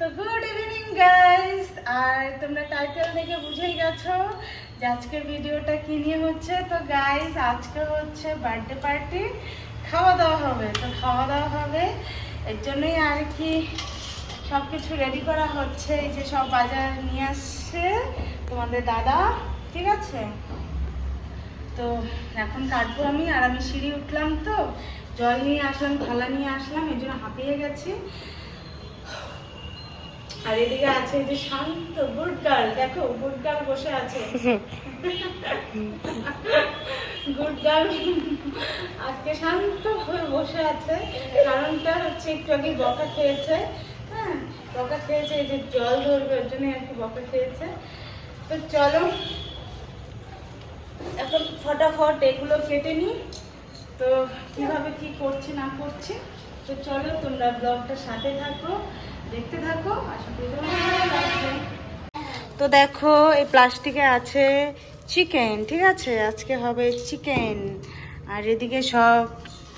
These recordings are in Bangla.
তো গুড ইভিনিং গাইস আর তোমরা টাইটেল দেখে বুঝেই গেছো যে আজকের ভিডিওটা কি নিয়ে হচ্ছে? তো গাইস আজকে হচ্ছে বার্থডে পার্টি খাওয়া দাওয়া হবে। তো খাওয়া দাওয়া হবে। এর জন্যই আর কি সব কিছু রেডি করা হচ্ছে। এই যে সব বাজার নিয়ে আসছে তোমাদের দাদা, ঠিক আছে? তো এখন কাটবো আমি, আর আমি সিঁড়ি উঠলাম তো। জল নিয়ে আসলাম, থালা নিয়ে আসলাম এই জন্য হাঁপিয়ে গেছি। আর এদিকে আছে যে শান্ত গুড গার্ল দেখো গুড গার্ল বসে আছে। গুড গার্ল আজকে শান্ত হয়ে বসে আছে, কারণটা হচ্ছে একটু আগে বকা খেয়েছে হ্যাঁ বকা খেয়েছে, এই যে জল ধরবে, ওর জন্য আর কি বকা খেয়েছে। তো চলো, এখন ফটাফট এগুলো কেটে নিই। তো কীভাবে কি করছি না করছি, তো চলো তোমরা ব্লগটা সাথে থাকো। দেখতে থাকো তো দেখো, এই প্লাস্টিকে আছে চিকেন, ঠিক আছে? আজকে হবে চিকেন। আর এদিকে সব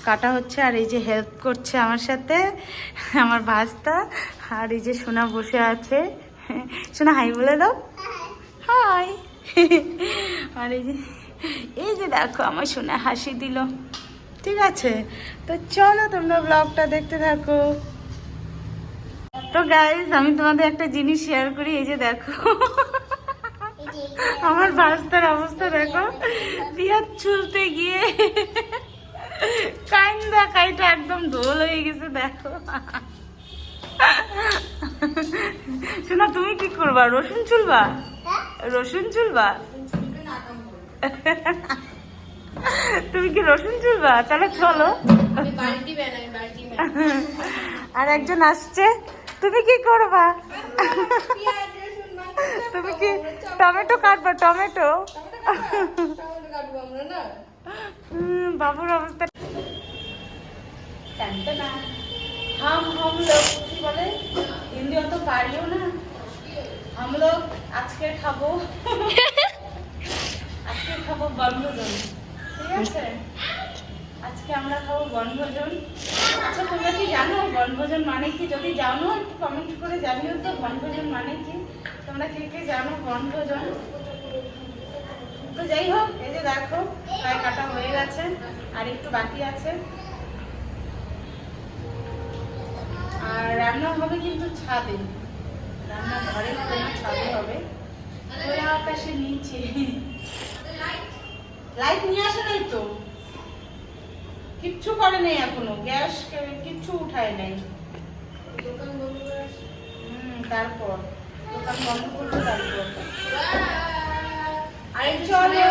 কাটা হচ্ছে, আর এই যে হেল্প করছে আমার সাথে, আমার ভাস্তা। আর এই যে সোনা বসে আছে। সোনা, হাই বলে দাও। হাই। আর এই যে এই যে দেখো, আমার সোনা হাসি দিল। ঠিক আছে? তো চলো তোমরা ব্লগটা দেখতে থাকো। তো গাইজ আমি তোমাদের একটা জিনিস শেয়ার করি এই যে দেখো। আমার বাস্তার অবস্থা দেখো। বিয়ার চুলতে গিয়ে কাইন্দা কাইটা একদম দোল হয়ে গেছে দেখো। শোনা তুমি কি করবা? রসুন চুলবা? রসুন চুলবা? তুমি কি রসুন চুলবা? তাহলে চলো। আর একজন আসছে। তুমি কি করবা তুমি কি টমেটো কাটবা টমেটো হুম, বাবুর অবস্থা हम हम लोग কি বলে হিন্দি অত পারিও না हम लोग আজকে খাবো আজকে খাবো বনভোজন ঠিক আছে আজকে আমরা খাব বনভোজন। আচ্ছা তোমরা কি জানো বনভোজন মানে কি? যদি জানো একটু কমেন্ট করে জানিও তো বনভোজন মানে কি? তোমরা কে কে জানো বনভোজন? তো যাই হোক এই যে দেখো প্রায় কাটা হয়ে গেছে আর একটু বাকি আছে। আর রান্না হবে কিন্তু ছাদে। রান্না ঘরে হবে না ছাদে হবে। খোলা আকাশের নিচে। লাইট নিয়ে আসে নাই তো? কিচ্ছু করে নেই এখনও। গ্যাস কিচ্ছু উঠায় নাই। হুম তারপর। দোকান বন্ধ করল তারপর। চলে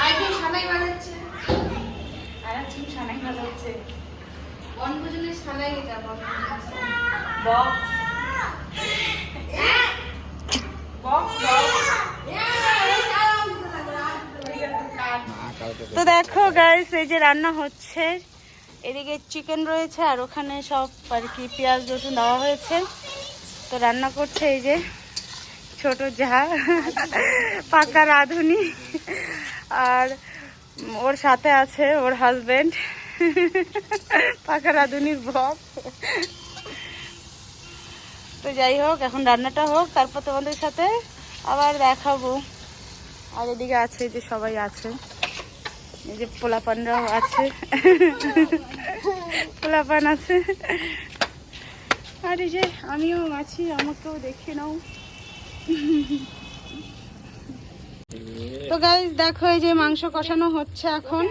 আরেকজন সানাই বাজাচ্ছে সানাই ভালো হচ্ছে বনভোজনের সানাই এটা বনভোজনের বক্স বক্স। তো দেখো গাইস এই যে রান্না হচ্ছে। এদিকে চিকেন রয়েছে, আর ওখানে সব আর কি পেঁয়াজ, রসুন দেওয়া হয়েছে। তো রান্না করছে এই যে ছোট যা, পাকা রাঁধুনি। আর ওর সাথে আছে ওর হাজবেন্ড পাকা রাঁধুনির বক তো যাই হোক, এখন রান্নাটা হোক, তারপর তোমাদের সাথে আবার দেখাবো। আর এদিকে আছে যে সবাই আছে। এই যে পোলাপানরাও আছে। পোলাপান আছে। আর এই যে আমিও আছি আমাকেও দেখে নাও। তো গাইজ দেখো এই যে মাংস কষানো হচ্ছে এখন।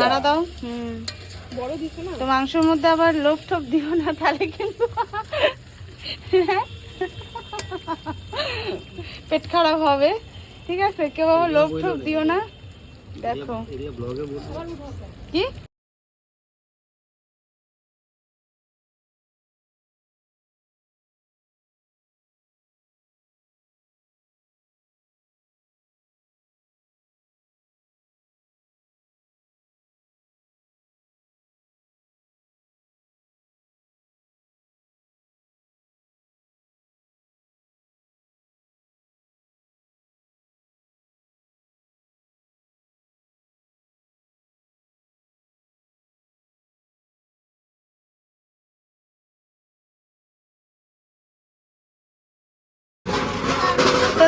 নাড়া দাও। হুম। বড় তো মাংসের মধ্যে আবার লোভ টোপ দিও না তাহলে কিন্তু পেট খারাপ হবে। ঠিক আছে কেউ আবার লোভ টোপ দিও না। দেখো। কি?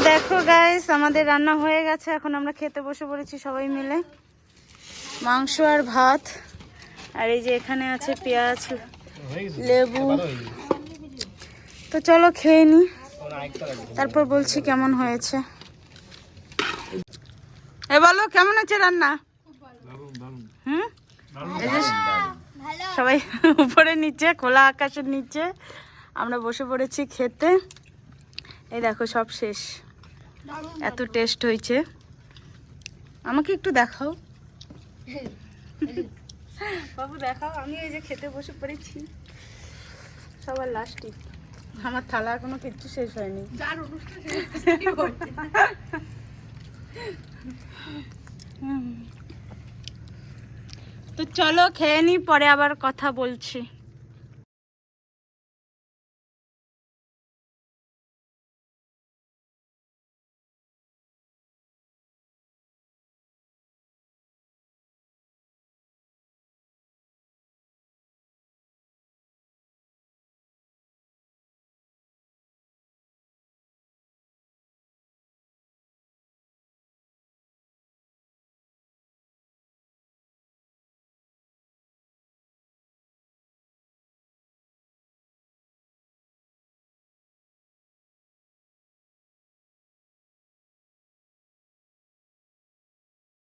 দেখো গাইস আমাদের রান্না হয়ে গেছে। এখন আমরা খেতে বসে পড়েছি সবাই মিলে। মাংস আর ভাত। আর এই যে এখানে আছে পেঁয়াজ, লেবু। তো চলো খেয়ে নি। তারপর বলছি কেমন হয়েছে। এ বলো, কেমন হচ্ছে রান্না? হুম? সবাই উপরে নিচে, খোলা আকাশের নিচে। আমরা বসে পড়েছি খেতে। এই দেখো, সব শেষ। এত টেস্ট হয়েছে। আমাকে একটু দেখাও। বাবু দেখাও আমি এই যে খেতে বসে পড়েছি। সবার লাস্টই আমার থালা এখনও কিচ্ছু শেষ হয়নি। যার অনুষ্ঠান তো চলো খেয়ে নি পরে আবার কথা বলছি।